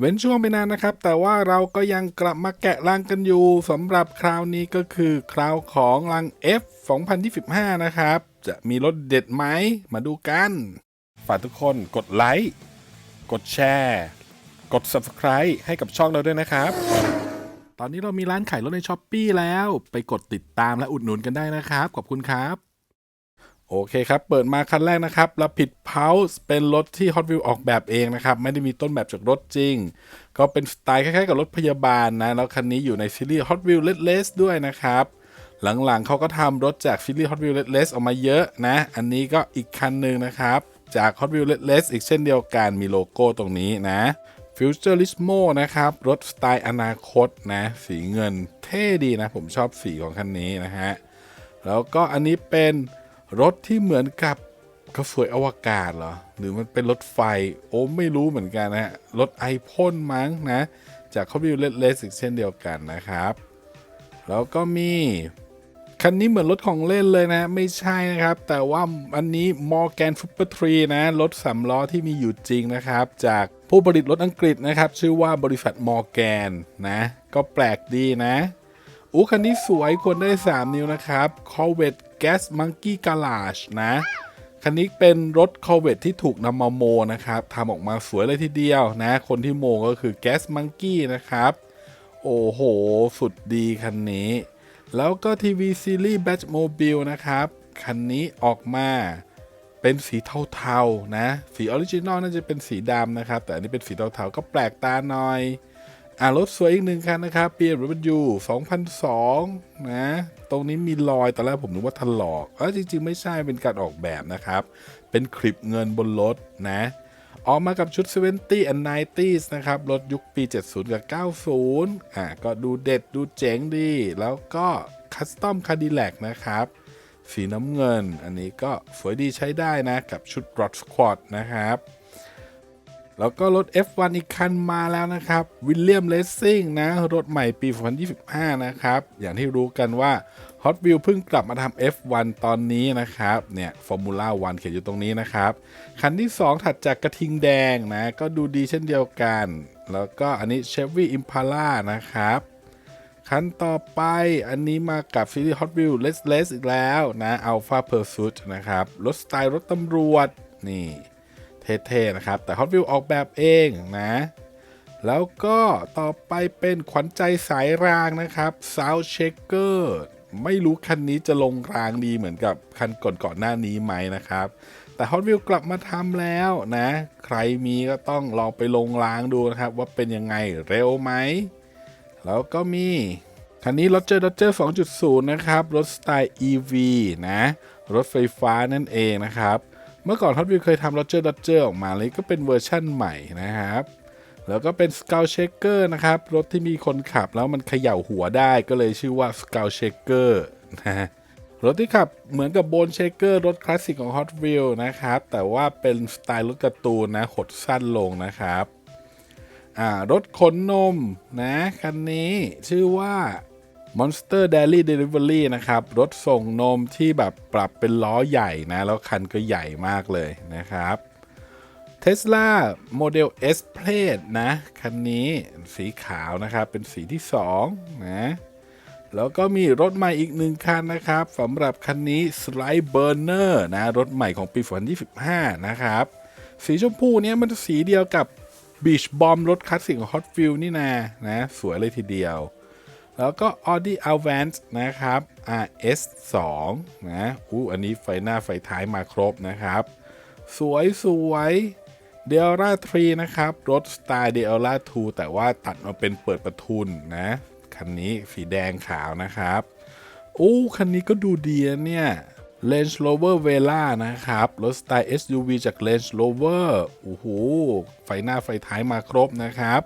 เว้นช่วงไปนานนะครับ แต่ว่าเราก็ยังกลับมาแกะลังกันอยู่สำหรับคราวนี้ก็คือคราวของลัง F 2025 นะครับ จะมีรถเด็ดไหม มาดูกัน ฝากทุกคนกดไลค์ กดแชร์ กด Subscribe ให้กับช่องเราด้วยนะครับ ตอนนี้เรามีร้านขายรถในช้อปปีแล้ว ไปกดติดตามและอุดหนุนกันได้นะครับ ขอบคุณครับ โอเคครับ เปิดมาคันแรกนะครับรับผิดเพาส์เป็นรถที่ Hot Wheels ออกแบบเองนะครับ ไม่ได้มีต้นแบบจากรถจริง ก็เป็นสไตล์คล้ายๆกับรถพยาบาลนะ แล้วคันนี้อยู่ในซีรีส์ Hot Wheels Red Race ด้วยนะครับ หลังๆเขาก็ทำรถจากซีรีส์ Hot Wheels Red Race ออกมาเยอะนะ อันนี้ก็อีกคันหนึ่งนะครับ จาก Hot Wheels Red Race อีกเช่นเดียวกันมีโลโก้ตรงนี้นะ Futurismo นะครับ รถสไตล์อนาคตนะ สีเงินเท่ดีนะ ผมชอบสีของคันนี้นะฮะแล้วก็อันนี้เป็น รถที่เหมือนกับกระสวยอวกาศเหรอ หรือมันเป็นรถไฟ โอ้ไม่รู้เหมือนกันนะรถไอพ่นมั้งนะ จากเขาวิวเลสเลสอีกเช่นเดียวกันนะครับ แล้วก็มี คันนี้เหมือนรถของเล่นเลยนะ ไม่ใช่นะครับ แต่ว่าอันนี้ Morgan Super 3นะ รถสามล้อที่มีอยู่จริงนะครับ จากผู้ผลิตรถอังกฤษนะครับ ชื่อว่าบริษัท Morgan นะ ก็แปลกดีนะอู้คันนี้สวยควรได้ 3 นิ้วนะครับ Corvette Gas Monkey Garage นะ คันนี้เป็นรถ Corvette ที่ถูกนำมาโมนะครับทำออกมาสวยเลยทีเดียวนะ คนที่โมก็คือ Gas Monkey นะครับ โอ้โห สุดดีคันนี้ แล้วก็ทีวีซีรีส์ Batmobile นะครับ คันนี้ออกมาเป็นสีเทาๆนะ สีออริจินอลน่าจะเป็นสีดำนะครับ แต่อันนี้เป็นสีเทาๆก็แปลกตาหน่อย อ่ารถสวยอีกหนึ่งคันนะครับ BMW 2002 นะ ตรงนี้มีรอยตอนแรกผมนึกว่าถลอกเออจริง ๆ ไม่ใช่เป็นการออกแบบนะครับ เป็นคลิปเงินบนรถนะ ออกมากับชุด 70 and 90s นะครับ รถยุคปี 70 กับ 90 อ่าก็ดูเด็ดดูเจ๋งดี แล้วก็คัสตอมคาดิแลกนะครับ สีน้ำเงิน อันนี้ก็สวยดีใช้ได้นะ กับชุด Rod Squad นะครับ แล้วก็รถ F1 อีกคันมาแล้วนะครับ William Racing นะ รถใหม่ปี 2025 นะครับ อย่างที่รู้กันว่า Hot Wheels เพิ่งกลับมาทำ F1 ตอนนี้นะครับ เนี่ย Formula 1 เขียนอยู่ตรงนี้นะครับ คันที่ 2 ถัดจากกระทิงแดงนะ ก็ดูดีเช่นเดียวกัน แล้วก็อันนี้ Chevy Impala นะครับคันต่อไปอันนี้มากับซีรีส์ Hot Wheels Let's Race อีกแล้วนะ Alpha Pursuit นะครับ รถสไตล์รถตำรวจนี่ เท่ๆนะครับ แต่ Hot Wheels ออกแบบเองนะ แล้วก็ต่อไปเป็นขวัญใจสายรางนะครับ Sound Shaker ไม่รู้คันนี้จะลงรางดีเหมือนกับคันก่อนๆหน้านี้ไหมนะครับ แต่ Hot Wheels กลับมาทำแล้วนะ ใครมีก็ต้องลองไปลงรางดูนะครับ ว่าเป็นยังไงเร็วไหม แล้วก็มีคันนี้ Roger Dodger 2.0 นะครับ รถสไตล์ EV นะ รถไฟฟ้านั่นเองนะครับ เมื่อก่อน Hot Wheels เคยทำ Roger Dodger ออกมาเลยก็เป็นเวอร์ชั่นใหม่นะครับ แล้วก็เป็น Skull Shaker นะครับ รถที่มีคนขับแล้วมันเขย่าหัวได้ก็เลยชื่อว่า Skull Shaker นะรถที่ขับเหมือนกับ Bone Shaker รถคลาสสิกของ Hot Wheels นะครับ แต่ว่าเป็นสไตล์รถการ์ตูนนะขดสั้นลงนะครับอ่ารถขนนมนะคันนี้ชื่อว่า Monster Dairy Delivery นะครับ รถส่งนมที่แบบปรับเป็นล้อใหญ่นะ แล้วคันก็ใหญ่มากเลยนะครับ Tesla Model S Plate นะ คันนี้สีขาวนะครับ เป็นสีที่ 2 นะ แล้วก็มีรถใหม่อีกหนึ่งคันนะครับสำหรับคันนี้ Slide Burner นะ รถใหม่ของปี2025 นะครับ สีชมพูเนี้ยมันสีเดียวกับ Beach Bomb รถคลาสสิกของ Hot Wheels นี่นานะ สวยเลยทีเดียว แล้วก็ Audi Avant นะครับ RS 2นะอู้อันนี้ไฟหน้าไฟท้ายมาครบนะครับ สวยสวยเดลล่า3นะครับ รถสไตล์เดลล่า2แต่ว่าตัดมาเป็นเปิดประทุนนะ คันนี้สีแดงขาวนะครับโอ้คันนี้ก็ดูดีนะเนี่ย Range Rover Vela นะครับ รถสไตล์ SUV จาก Range Rover โอ้โห ไฟหน้าไฟท้ายมาครบนะครับ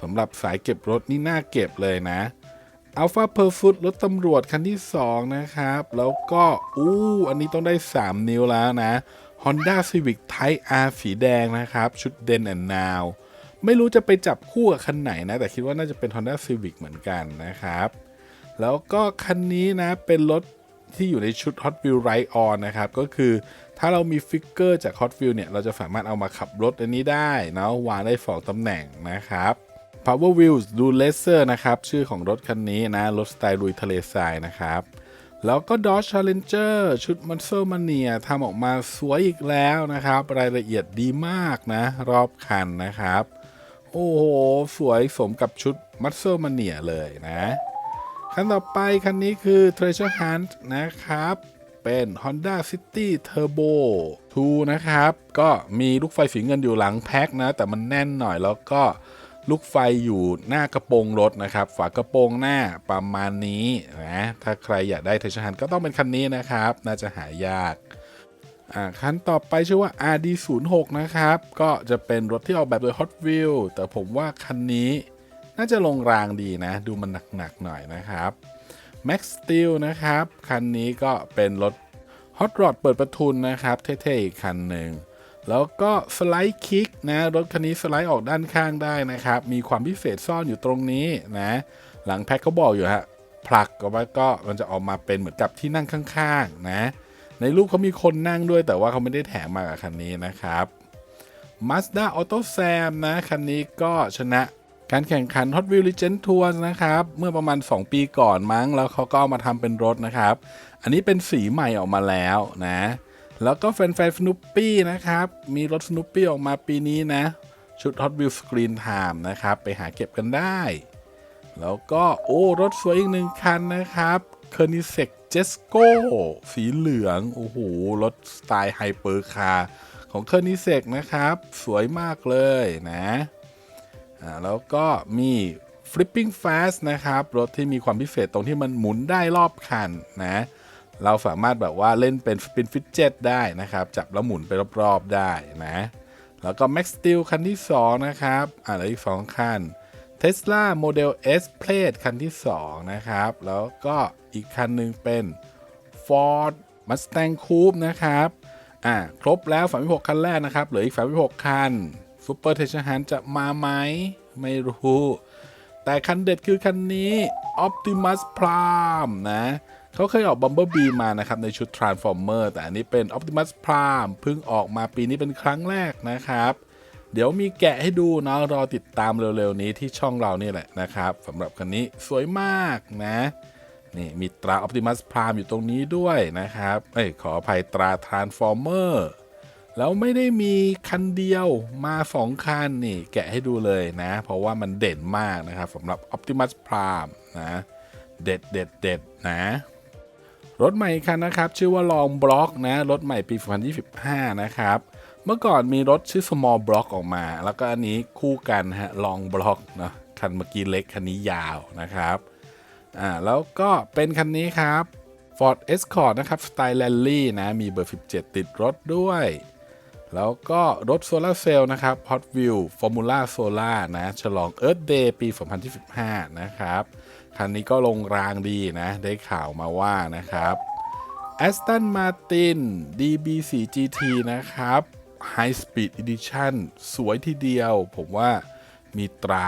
สำหรับสายเก็บรถนี่น่าเก็บเลยนะ Alpha p e r f u t รถตำรวจคันที่ 2 นะครับ แล้วก็อู้อันนี้ต้องได้ 3 นิ้วแล้วนะ Honda Civic Type R สีแดงนะครับ ชุด Den and Now ไม่รู้จะไปจับคู่กับคันไหนนะ แต่คิดว่าน่าจะเป็น Honda Civic เหมือนกันนะครับ แล้วก็คันนี้นะ เป็นรถที่อยู่ในชุด Hot Wheels Ride On นะครับ ก็คือถ้าเรามีฟิกเกอร์จาก Hot Wheels เนี่ย เราจะสามารถเอามาขับรถอันนี้ได้นะวางได้สองตำแหน่งนะครับ Power Wheels ดูเลเซอร์นะครับ ชื่อของรถคันนี้นะ รถสไตล์ลุยทะเลทรายนะครับ แล้วก็ Dodge Challenger ชุด Muscle Mania ทำออกมาสวยอีกแล้วนะครับ รายละเอียดดีมากนะ รอบคันนะครับ โอ้โห สวยสมกับชุด Muscle Mania เลยนะคันต่อไปคันนี้คือ Treasure Hunt นะครับ เป็น Honda City Turbo 2 นะครับ ก็มีลูกไฟสีเงินอยู่หลังแพ็คนะ แต่มันแน่นหน่อยแล้วก็ ลูกไฟอยู่หน้ากระโปรงรถนะครับ ฝากระโปรงหน้าประมาณนี้นะถ้าใครอยากได้ Treasure Hunt ก็ต้องเป็นคันนี้นะครับ น่าจะหายากคันต่อไปชื่อว่า RD06 นะครับ ก็จะเป็นรถที่ออกแบบโดย Hot Wheels แต่ผมว่าคันนี้น่าจะลงรางดีนะ ดูมันหนักๆหน่อยนะครับ Max Steel นะครับ คันนี้ก็เป็นรถ Hot Rod เปิดประทุนนะครับ เท่ๆอีกคันหนึ่ง แล้วก็สไลด์คิกนะรถคันนี้สไลด์ออกด้านข้างได้นะครับ มีความพิเศษซ่อนอยู่ตรงนี้นะ หลังแพ็คเขาบอกอยู่ฮะผลักออกมาก็มันจะออกมาเป็นเหมือนกับที่นั่งข้างๆนะ ในรูปเขามีคนนั่งด้วยแต่ว่าเขาไม่ได้แถมมากับคันนี้นะครับ Mazda Auto Sam นะ คันนี้ก็ชนะการแข่งขัน Hot Wheels Legend Tour นะครับ เมื่อประมาณ 2 ปีก่อนมั้ง แล้วเขาก็เอามาทำเป็นรถนะครับ อันนี้เป็นสีใหม่ออกมาแล้วนะ แล้วก็แฟนๆ Snoopy นะครับ มีรถ Snoopy ออกมาปีนี้นะ ชุด Hot Wheels Screen Time นะครับ ไปหาเก็บกันได้ แล้วก็โอ้ รถสวยอีกหนึ่งคันนะครับ k e r n i s e c j e s c o สีเหลือง โอ้โห รถสไตล์ไฮเปอร์คาร์ของ k e r n i s e c นะครับ สวยมากเลยนะอ่าแล้วก็มี Flipping Fast นะครับ รถที่มีความพิเศษตรงที่มันหมุนได้รอบคันนะ เราสามารถแบบว่าเล่นเป็นสปินฟิตเจ็ตได้นะครับ จับแล้วหมุนไปรอบๆได้นะ แล้วก็ Max Steel คันที่ 2 นะครับ อ่าแล้วอีก 2 คัน Tesla Model S Plate คันที่ 2 นะครับ แล้วก็อีกคันหนึ่งเป็น Ford Mustang Coupe นะครับ อ่าครบแล้ว 36 คันแรกนะครับ เหลืออีก 36 คัน Super t e s Hunt จะมาไหม ไม่รู้ แต่คันเด็ดคือคันนี้ Optimus Prime นะ เขาเคยออก Bumblebee มานะครับ ในชุด Transformer แต่อันนี้เป็น Optimus Prime เพิ่งออกมาปีนี้เป็นครั้งแรกนะครับ เดี๋ยวมีแกะให้ดูเนาะรอติดตามเร็วๆ นี้ที่ช่องเรานี่แหละนะครับสำหรับคันนี้สวยมากนะนี่มีตรา Optimus Prime อยู่ตรงนี้ด้วยนะครับเอ้ยขออภัยตรา Transformer แล้วไม่ได้มีคันเดียวมา2คันนี่ แกะให้ดูเลยนะ เพราะว่ามันเด่นมากนะครับสำหรับ Optimus Prime นะ เด็ดเด็ดเด็ดนะ รถใหม่คันนะครับ ชื่อว่า Long Block นะรถใหม่ปี 2025 นะครับ เมื่อก่อนมีรถชื่อ Small Block ออกมา แล้วก็อันนี้คู่กันฮะ Long Block เนะคันเมื่อกี้เล็กคันนี้ยาวนะครับอ่าแล้วก็เป็นคันนี้ครับ Ford Escort นะครับสไตล์ Rally นะมีเบอร์ 17 ติดรถด้วย แล้วก็รถโซลาร์เซลล์นะครับ Hot Wheel Formula Solar นะ ฉลอง Earth Day ปี 2015 นะครับ คันนี้ก็ลงรางดีนะ ได้ข่าวมาว่านะครับ Aston Martin DB4 GT นะครับ High Speed Edition สวยทีเดียว ผมว่ามีตรา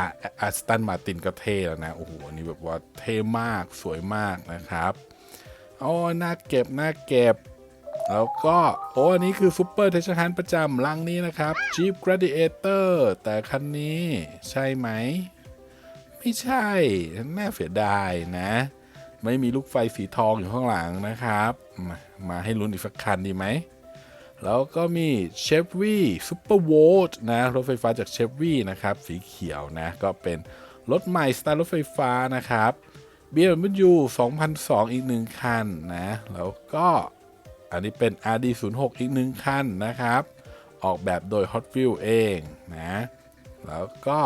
Aston Martin ก็เท่แล้วนะ โอ้โหอันนี้แบบว่าเท่มากสวยมากนะครับโอ้น่าเก็บน่าเก็บ แล้วก็ โอ้อันนี้คือซูเปอร์เทชฮันประจำลังนี้นะครับ Jeep Gladiator แต่คันนี้ใช่ไหม ไม่ใช่น่าเสียดายนะ ไม่มีลูกไฟสีทองอยู่ข้างหลังนะครับ มามาให้ลุ้นอีกสักคันดีไหม แล้วก็มี Chevy Super Volt นะรถไฟฟ้าจาก Chevy นะครับ สีเขียวนะ ก็เป็นรถใหม่สไตล์รถไฟฟ้านะครับ BMW 2002 อีกหนึ่งคันนะ แล้วก็อันนี้เป็น RD06 อีกหนึ่งคันนะครับ ออกแบบโดย Hot Wheels เองนะ แล้วก็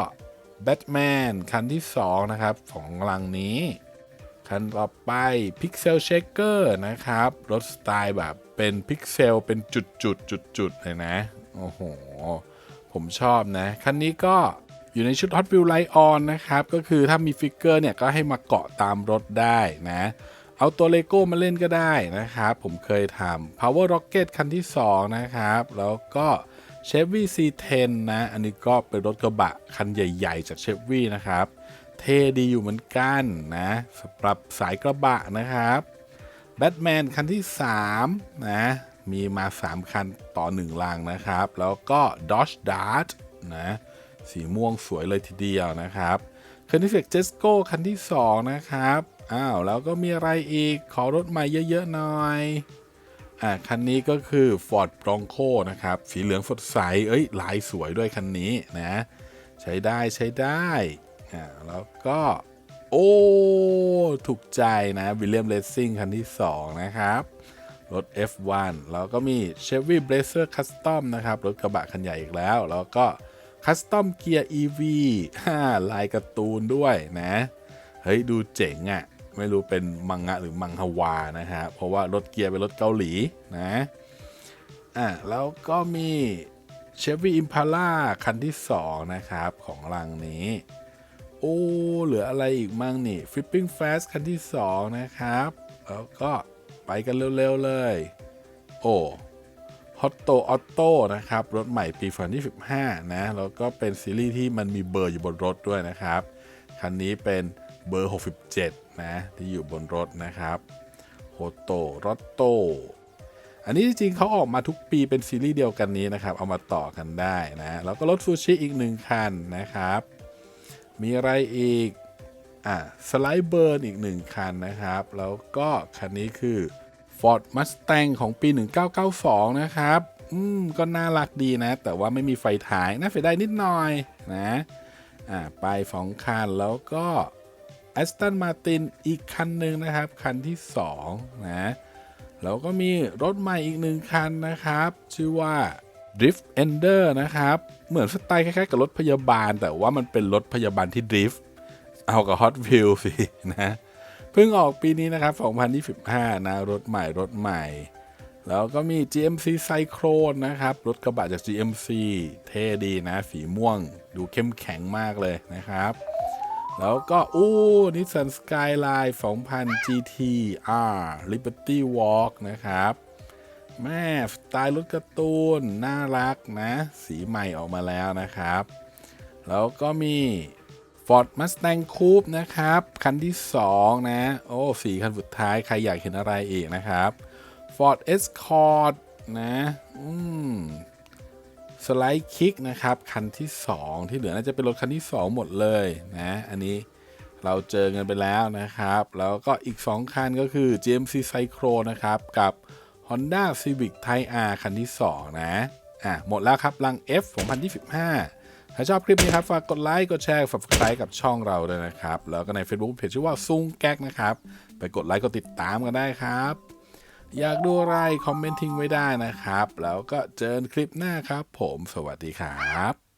แบทแมนคันที่ 2 นะครับ ของลังนี้ คันต่อไป Pixel Shaker นะครับ รถสไตล์แบบเป็นพิกเซลเป็นจุดจุดจุดจุดๆเลยนะ โอ้โห ผมชอบนะ คันนี้ก็อยู่ในชุด Hot Wheels Light On นะครับ ก็คือถ้ามีฟิกเกอร์เนี่ย ก็ให้มาเกาะตามรถได้นะ เอาตัวเลโก้มาเล่นก็ได้นะครับ ผมเคยทำ Power Rocket คันที่ 2 นะครับ แล้วก็ Chevy C10 นะ อันนี้ก็เป็นรถกระบะคันใหญ่ๆ จาก Chevy นะครับ เท่ดีอยู่เหมือนกันนะสำหรับสายกระบะนะครับแบทแมนคันที่ 3 นะ มีมา 3 คันต่อ 1ลังนะครับ แล้วก็ Dodge Dart นะ สีม่วงสวยเลยทีเดียวนะครับคันที่เฟกเจสโก้คันที่ 2 นะครับ อ้าว แล้วก็มีอะไรอีกขอรถใหม่เยอะ ๆ หน่อย อ่าคันนี้ก็คือ Ford Bronco นะครับ สีเหลืองสดใส เอ้ยลายสวยด้วยคันนี้นะ ใช้ได้ใช้ได้อ่าแล้วก็ โอ้ ถูกใจนะวิลเลียมเลสซิ่งคันที่ 2 นะครับ รถ F1 แล้วก็มี Chevy Blazer Custom นะครับ รถกระบะคันใหญ่อีกแล้ว แล้วก็ Custom Gear EV ฮ่าลายการ์ตูนด้วยนะ เฮ้ย ดูเจ๋งอะ่ะ ไม่รู้เป็นมังงะหรือมังฮวานะฮะ เพราะว่ารถเกียร์เป็นรถเกาหลีนะ อะแล้วก็มี Chevy Impala คันที่ 2 นะครับ ของรังนี้ โอ้ เหลืออะไรอีกมั่งนี่ Flipping Fast คันที่ 2 นะครับ แล้วก็ไปกันเร็ว ๆ เลย โอ้ฮอตโตออโต้นะครับ รถใหม่ปี2025นะ แล้วก็เป็นซีรีส์ที่มันมีเบอร์อยู่บนรถด้วยนะครับ คันนี้เป็น เบอร์ 67 นะ ที่อยู่บนรถนะครับโฮโตรอตโต อันนี้จริงๆเขาออกมาทุกปีเป็นซีรีส์เดียวกันนี้นะครับ เอามาต่อกันได้นะ แล้วก็รถฟูชิอีกหนึ่งคันนะครับ มีอะไรอีก อะสไลด์เบิร์นอีกหนึ่งคันนะครับ แล้วก็คันนี้คือ Ford Mustang ของปี 1992 นะครับ อืม ก็น่ารักดีนะ แต่ว่าไม่มีไฟถ่าย น่าเสียดายนิดหน่อยนะ อ่า ไปสองคัน แล้วก็ Aston Martin อีกคันหนึ่งนะครับ คันที่2นะแล้วก็มีรถใหม่อีกหนึ่งคันนะครับ ชื่อว่า Drift Ender นะครับ เหมือนสไตล์คล้ายๆ กับรถพยาบาล แต่ว่ามันเป็นรถพยาบาลที่ดริฟต์เอากับ Hot Wheels สินะเพิ่งออกปีนี้นะครับ 2025 นะ รถใหม่รถใหม่ แล้วก็มี GMC Cyclone นะครับ รถกระบะจาก GMC เท่ดีนะ สีม่วง ดูเข้มแข็งมากเลยนะครับ แล้วก็อู้นิสสันสกายไลน์2000 GT R Liberty Walk นะครับ แม่สไตล์รถการ์ตูน น่ารักนะ สีใหม่ออกมาแล้วนะครับ แล้วก็มี Ford Mustang Coupe นะครับ คันที่ 2 นะ โอ้สีคันสุดท้าย ใครอยากเห็นอะไรอีกนะครับ Ford Escort นะ อืม สไลด์คิกนะครับ คันที่ 2 ที่เหลือน่าจะเป็นรถคันที่ 2 หมดเลยนะ อันนี้เราเจอกันไปแล้วนะครับ แล้วก็อีก 2 คันก็คือ GMC Cyclo นะครับ กับ Honda Civic Type R คันที่ 2 นะ อะ หมดแล้วครับ ลัง F 2025 ถ้าชอบคลิปนี้ครับ ฝากกดไลค์ กดแชร์ฝากกดไลค์กับช่องเราด้วยนะครับ แล้วก็ใน Facebook เพจชื่อว่าซุงแก๊กนะครับ ไปกดไลค์ กดติดตามกันได้ครับ อยากดูอะไร คอมเมนต์ทิ้งไว้ได้นะครับ แล้วก็เจอกันคลิปหน้าครับ ผม สวัสดีครับ